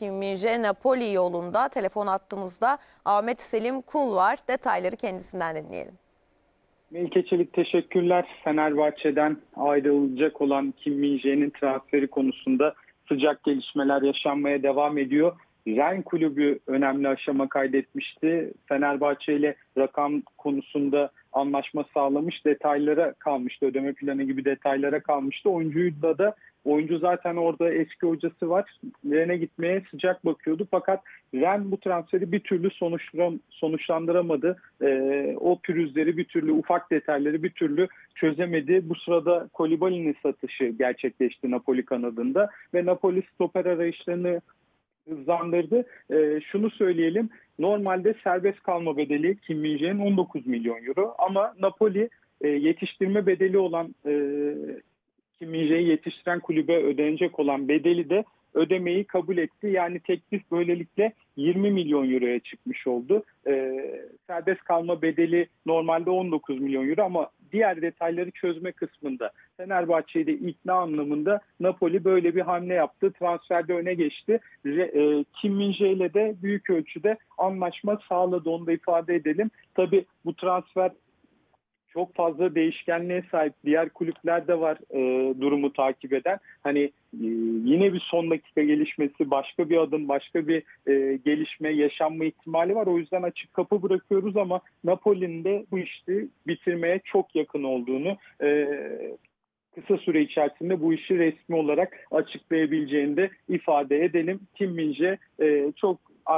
Kim Min-jae Napoli yolunda telefon attığımızda Ahmet Selim Kul var. Detayları kendisinden dinleyelim. Melike Çelik teşekkürler. Fenerbahçe'den ayrılacak olan Kim Min-jae'nin transferi konusunda sıcak gelişmeler yaşanmaya devam ediyor. Ren kulübü önemli aşama kaydetmişti. Fenerbahçe ile rakam konusunda anlaşma sağlamış detaylara kalmıştı. Ödeme planı gibi detaylara kalmıştı. Oyuncuyu da da oyuncu zaten orada eski hocası var. Ren'e gitmeye sıcak bakıyordu. Fakat Ren bu transferi bir türlü sonuçlan- sonuçlandıramadı. Ee, o pürüzleri bir türlü ufak detayları bir türlü çözemedi. Bu sırada Kolibali'nin satışı gerçekleşti Napoli kanadında ve Napoli stoper arayışlarını hızlandırdı. Ee, şunu söyleyelim. Normalde serbest kalma bedeli Kim Min-jae'nin 19 milyon euro ama Napoli e, yetiştirme bedeli olan e, Kim Min-jae'yi yetiştiren kulübe ödenecek olan bedeli de ödemeyi kabul etti. Yani teklif böylelikle 20 milyon euroya çıkmış oldu. Ee, serbest kalma bedeli normalde 19 milyon euro ama diğer detayları çözme kısmında Fenerbahçe'yi de ikna anlamında Napoli böyle bir hamle yaptı. Transferde öne geçti. Re- e, Kim Min-jae ile de büyük ölçüde anlaşma sağladı onu da ifade edelim. Tabii bu transfer çok fazla değişkenliğe sahip diğer kulüpler de var e, durumu takip eden. Hani e, yine bir son dakika gelişmesi, başka bir adım, başka bir e, gelişme yaşanma ihtimali var. O yüzden açık kapı bırakıyoruz ama Napoli'nin de bu işi bitirmeye çok yakın olduğunu e, kısa süre içerisinde bu işi resmi olarak açıklayabileceğini de ifade edelim. Kim Min-jae e, çok